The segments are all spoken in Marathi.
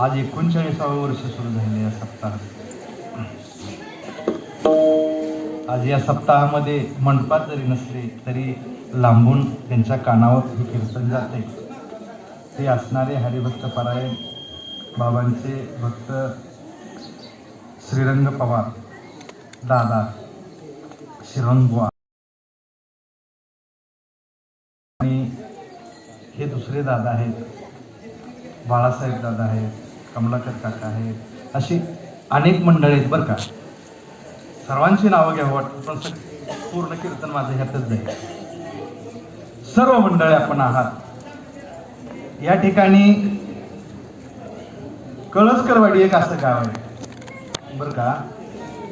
आज एकोणचाळीसावं वर्ष सुरू झाले या सप्ताहात. आज या सप्ताहामध्ये मंडपात जरी नसले तरी लांबून त्यांच्या कानावर हे कीर्तन जाते. ते असणारे हरिभक्त परायण बाबांचे भक्त श्रीरंग पवार दादा शिरंगवा. आणि हे दुसरे दादा आहेत बाळासाहेब दादा आहेत कमलाकर काका आहेत. अशी अनेक मंडळी आहेत बरं का. सर्वांची नावं घ्यावं वाटतं पण पूर्ण कीर्तन माझं ह्यातच जाईल. सर्व मंडळे आपण आहात. या ठिकाणी कळसकरवाडी एक असं गाव आहे. बरं का?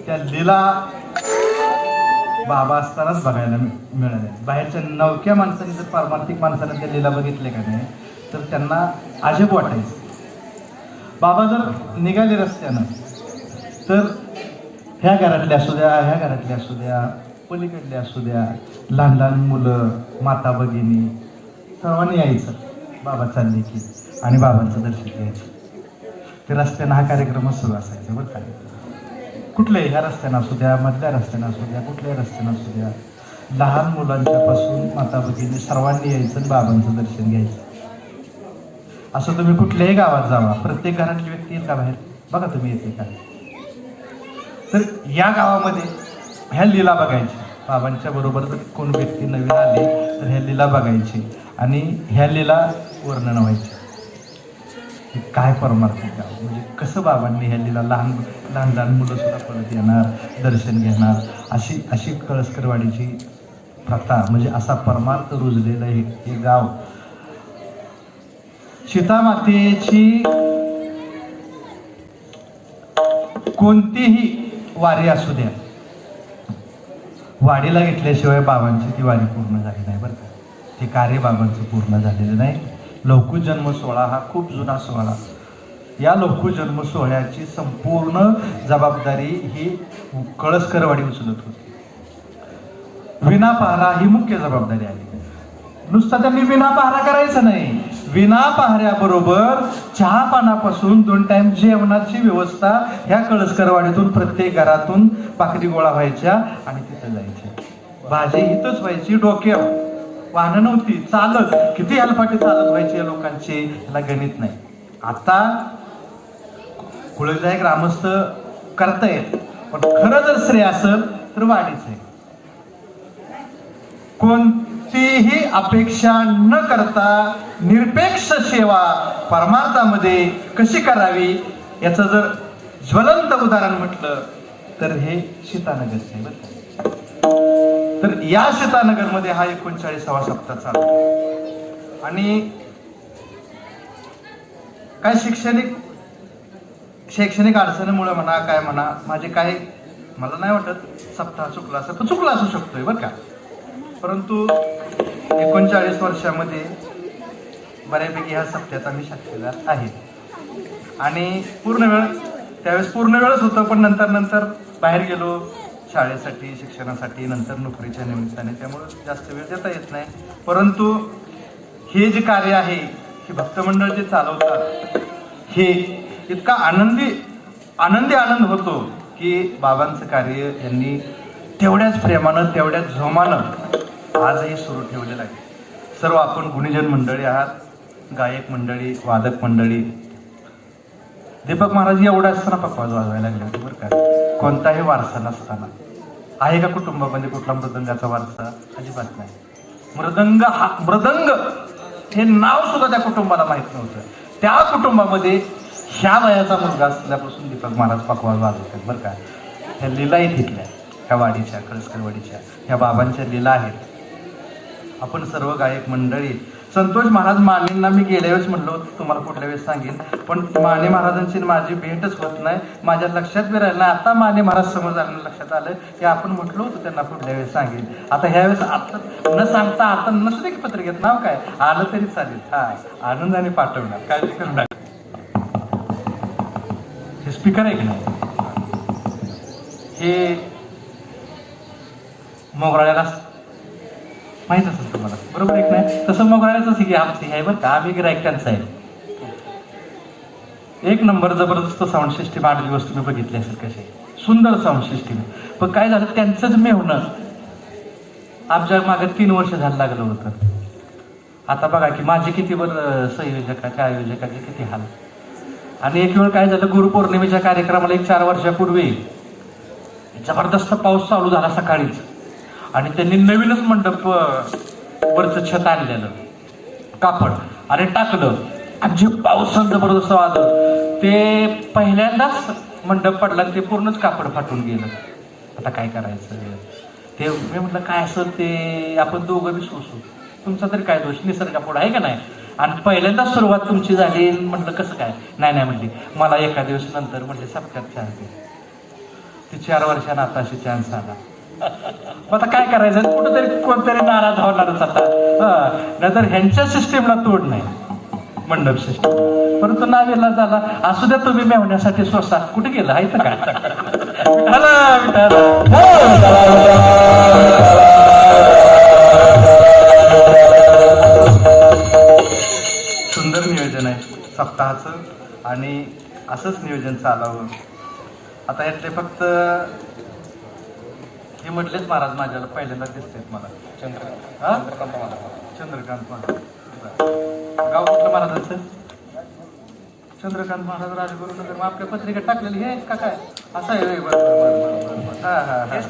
त्या लीला बाबा असतानाच बघायला मिळाले बाहेरच्या नवक्या माणसांनी जर पारमार्थिक माणसाने त्या लीला बघितले का नाही तर त्यांना अजब वाटायचं. बाबा जर निघाले रस्त्यानं तर ह्या घरातले असू द्या ह्या घरातले असू द्या पलीकडले असू द्या लहान लहान मुलं माता भगिनी सर्वांनी यायचं बाबा चालले की आणि बाबांचं दर्शन घ्यायचं. ते रस्त्यानं हा कार्यक्रमच सुरू असायचा बरं का. कुठल्याही ह्या रस्त्यानं असू द्या मधल्या रस्त्यानं असू द्या कुठल्याही रस्त्यानं असू द्या लहान मुलांच्यापासून माता भगिनी सर्वांनी यायचं आणि बाबांचं दर्शन घ्यायचं. असं तुम्ही कुठल्याही गावात जावा. प्रत्येक घरातली व्यक्ती येईल का बाहेर. बघा तुम्ही येते का तर या गावामध्ये ह्या लीला बघायची. बाबांच्या बरोबर जर कोण व्यक्ती नवीन आली तर ह्या लीला बघायची आणि ह्या लीला वर्णन व्हायची. काय परमार्थ गाव म्हणजे कसं बाबांनी ह्या लीला लहान लहान लहान मुलं सुद्धा परत येणार दर्शन घेणार? अशी अशी कळसकरवाडीची प्रथा म्हणजे असा परमार्थ रुजलेलं हे गाव सीतामातेची कोणतीही वारी असू द्या. वाडीला घेतल्याशिवाय बाबांची ती वारी पूर्ण झाली नाही बरं का. ते कार्य बाबांचं पूर्ण झालेलं नाही. लौकिक जन्म सोहळा हा खूप जुना सोहळा. या लौकिक जन्म सोहळ्याची संपूर्ण जबाबदारी ही कळसकरवाडी उचलत होती. विना पहारा ही मुख्य जबाबदारी आली नुसता त्यांनी विना पहारा करायचं नाही. विना पाहऱ्याबरोबर चहा पानापासून दोन टाइम जेवणाची व्यवस्था ह्या कळसकरवाडीतून प्रत्येक घरातून भाकरी गोळा व्हायच्या आणि तिथं जायच्या. भाजी इथंच व्हायची डोक्यावर. वाहनं नव्हती चालत. किती हलफाटी चालत व्हायची या लोकांची ह्याला गणित नाही. आता कुळजाय ग्रामस्थ करता येत पण खरं जर श्रेय असेल तर वाढीच आहे. कोण? कोणतीही अपेक्षा न करता निरपेक्ष सेवा परमार्थामध्ये कशी करावी याचं जर ज्वलंत उदाहरण म्हटलं तर हे सीतानगर आहे तर या सीतानगरमध्ये हा एकोणचाळीसावा सप्ताह चालू आणि काय शैक्षणिक शैक्षणिक अडचणीमुळे म्हणा काय म्हणा माझे काय मला नाही वाटत सप्ताह चुकला असं चुकला असू शकतोय बरं का? परंतु एकोणचाळीस वर्षामध्ये बऱ्यापैकी ह्या सप्त्याचा मी साक्षीदार आहे. आणि पूर्ण वेळ त्यावेळेस पूर्ण वेळच होतं पण नंतर नंतर बाहेर गेलो. शाळेसाठी शिक्षणासाठी नंतर नोकरीच्या निमित्ताने. त्यामुळं जास्त वेळ देता येत नाही. परंतु हे जे कार्य आहे हे भक्तमंडळ जे चालवतात हे इतका आनंदी आनंदी आनंद होतो की बाबांचं कार्य यांनी तेवढ्याच प्रेमानं तेवढ्याच झोमानं आजही सुरू ठेवलेलं आहे. सर्व आपण गुणीजन मंडळी आहात गायक मंडळी वादक मंडळी. दीपक महाराज एवढा असताना पप्पा वाजवायला लागले होते बरं का. कोणताही वारसा नसताना. आहे का कुटुंबामध्ये कुठला मृदंगाचा वारसा? अजिबात नाही. मृदंग हा मृदंग हे नाव सुद्धा त्या कुटुंबाला माहीत नव्हतं. त्या कुटुंबामध्ये ह्या वयाचा मुलगा असल्यापासून दीपक महाराज पकवाज वाजवतात बरं का. ह्या लीला घेतल्या ह्या वाडीच्या कळसकरवाडीच्या ह्या बाबांच्या लीला आहेत. आपण सर्व गायक मंडळी संतोष महाराज मानेंना मी गेल्या वेळेस म्हणलो तुम्हाला कुठल्या वेळेस सांगेन पण माने महाराजांची माझी भेटच होत नाही माझ्या लक्षात बी राहिलं आता माने महाराज समोर झालं लक्षात आलं की आपण म्हटलो होतो त्यांना पुढल्या वेळेस सांगेन. आता ह्या वेळेस आता न सांगता आता नसते की पत्रिकेत नाव काय? आलं तरी चालेल. हा आनंदाने पाठवणार. काळजी करू नका. हे स्पीकर आहे की नाही? हे मोगराळ्याला माहीत असेल तुम्हाला. बरोबर आहे नाही? तसं मोगराळ्याच की आमचं हे आहे बरं का. आम्ही गिरायक त्यांचं आहे. एक नंबर जबरदस्त साऊंड सिस्टीम आठ दिवस तुम्ही बघितली असेल कसे सुंदर साऊंड सिस्टीम पण काय झालं? त्यांचंच मेवणं आमच्या मागे तीन वर्ष झालं लागलं होतं. आता बघा की माझे किती बरं संयोजकाचे आयोजकाचे किती हाल. आणि एक वेळ काय झालं? गुरुपौर्णिमेच्या कार्यक्रमाला एक चार वर्षापूर्वी जबरदस्त पाऊस चालू झाला सकाळीच. आणि त्यांनी नवीनच मंडप वरचं छत आणलेलं. कापड. आणि टाकलं. आणि जे पावसानं जबरदस्त आलं ते पहिल्यांदाच मंडप पडला आणि ते पूर्णच कापड फाटून गेलं. आता काय करायचं? ते मी म्हटलं काय असं ते? आपण दोघं बी सोसू. तुमचा तरी काय दोष? निसर्गापुढं आहे का नाही? आणि पहिल्यांदाच सुरुवात तुमची झाली. म्हटलं कसं काय? नाही नाही म्हणली. मला एका दिवस नंतर म्हटले सप्त्यात चान्स दे. ती चार वर्षानं आता अशी चान्स आला. आता काय करायचं? कुठंतरी कोणतरी नाराज होणारच आता हं. नाहीतर ह्यांच्या सिस्टीमला तोड नाही. मंडप सिस्टीम परंतु नावेला झाला. असू द्या तुम्ही मेवण्यासाठी स्वसा. कुठे गेला? आहे तर काय? विठाला, विठाला. सुंदर नियोजन आहे. सप्ताहाचं आणि असंच नियोजन चालावं. आता यातले फक्त हे म्हटलेच महाराज माझ्याला पहिल्यांदा दिसतात मला. चंद्रकांत. हा? चंद्रकांत महाराज. बरं. गाव कुठलं महाराजांचं चंद्रकांत महाराज राजगुरु नगर मग आपल्या पत्रिका टाकलेली हे का काय? असं आहे. हा, हा, हा.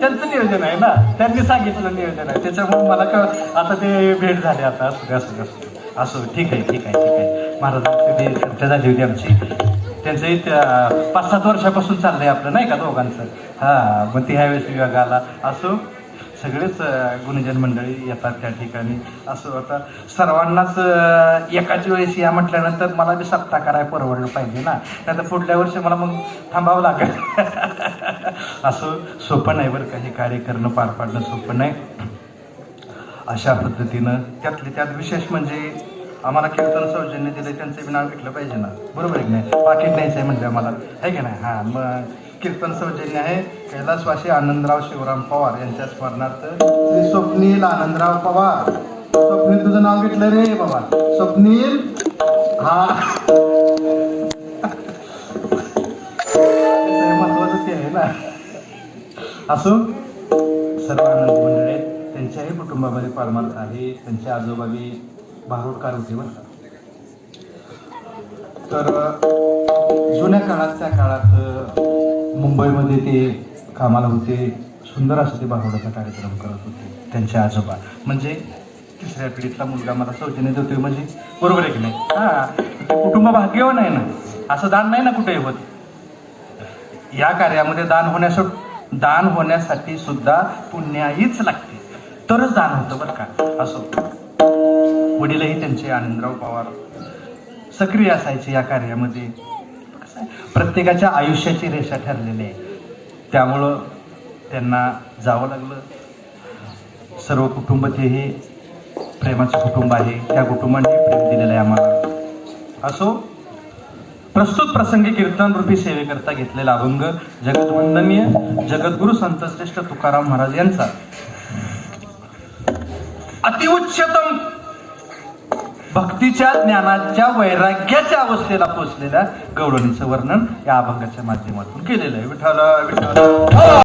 त्यांचं नियोजन आहे ना? त्यांनी सांगितलं नियोजन आहे. त्याच्यामुळे मला का आता ते भेट झाले आता. असू असू असू ठीक आहे ठीक आहे ठीक आहे. चर्चा झाली होती आमची. त्यांचंही त्या- पाच सात वर्षापासून चाललंय आपलं नाही का दोघांचं? हा मग ते ह्यावेळेस विभाग आला. असो सगळेच गुणजन मंडळी येतात त्या ठिकाणी. असं आता सर्वांनाच एकाच वेळेस या म्हटल्यानंतर मला बी सत्ता करायला परवडलं पाहिजे ना. नाही पुढल्या वर्षी मला मग थांबावं लागेल. असं सोपं नाही बरं का हे कार्य करणं पार पाडणं सोपं नाही. अशा पद्धतीनं त्यातले त्यात विशेष म्हणजे आम्हाला कीर्तन सौजन्य दिले त्यांचं बी नाव घेतलं पाहिजे ना. बरोबर आहे की नाही? पाकिट न्यायचं आहे म्हणजे आम्हाला. आहे की नाही? हां मग कीर्तन सौजन्य आहे. कैलासवासी आनंदराव शिवराम पवार यांच्या स्मरणार्थ श्री स्वप्नील आनंदराव पवार. स्वप्नील तुझं नाव घेतलं रे बाबा. स्वप्नील? हा. ना. असो सर्व आनंद मंडळ त्यांच्याही कुटुंबामध्ये परमार्थ आहे. त्यांचे आजोबाबी भारूडकार होते बरं का? तर जुन्या काळात त्या काळात मुंबईमध्ये ते कामाला होते. सुंदर असं ते भारूडाचा कार्यक्रम करत होते त्यांचे आजोबा. म्हणजे तिसऱ्या पिढीतला मुलगा मला सौजन्य देतोय म्हणजे. बरोबर आहे की नाही? हा. कुटुंब भाग्यवान आहे ना. असं दान नाही ना कुठे होत. या कार्यामध्ये दान होण्यास दान होण्यासाठी सुद्धा पुण्याहीच लागते. तरच दान होतं बरं का. असो. वडीलही त्यांचे आनंदराव पवार सक्रिय असायचे या कार्यामध्ये. प्रत्येकाच्या आयुष्याची रेषा ठरलेली आहे. त्यामुळं त्यांना जावं लागलं. सर्व कुटुंब ते हे प्रेमाचं कुटुंब आहे. त्या कुटुंबाने प्रेम दिलेलं आहे आम्हाला. असो प्रस्तुत प्रसंगी कीर्तन रूपी सेवेकरता घेतलेला अभंग जगतवंदनीय जगद्गुरु संतश्रेष्ठ तुकाराम महाराज यांचा. अतिउच्चतम भक्तीच्या ज्ञानाच्या वैराग्याच्या अवस्थेला पोचलेल्या गौरणीचं वर्णन या अभंगाच्या माध्यमातून केलेलं आहे. विठाला विठाला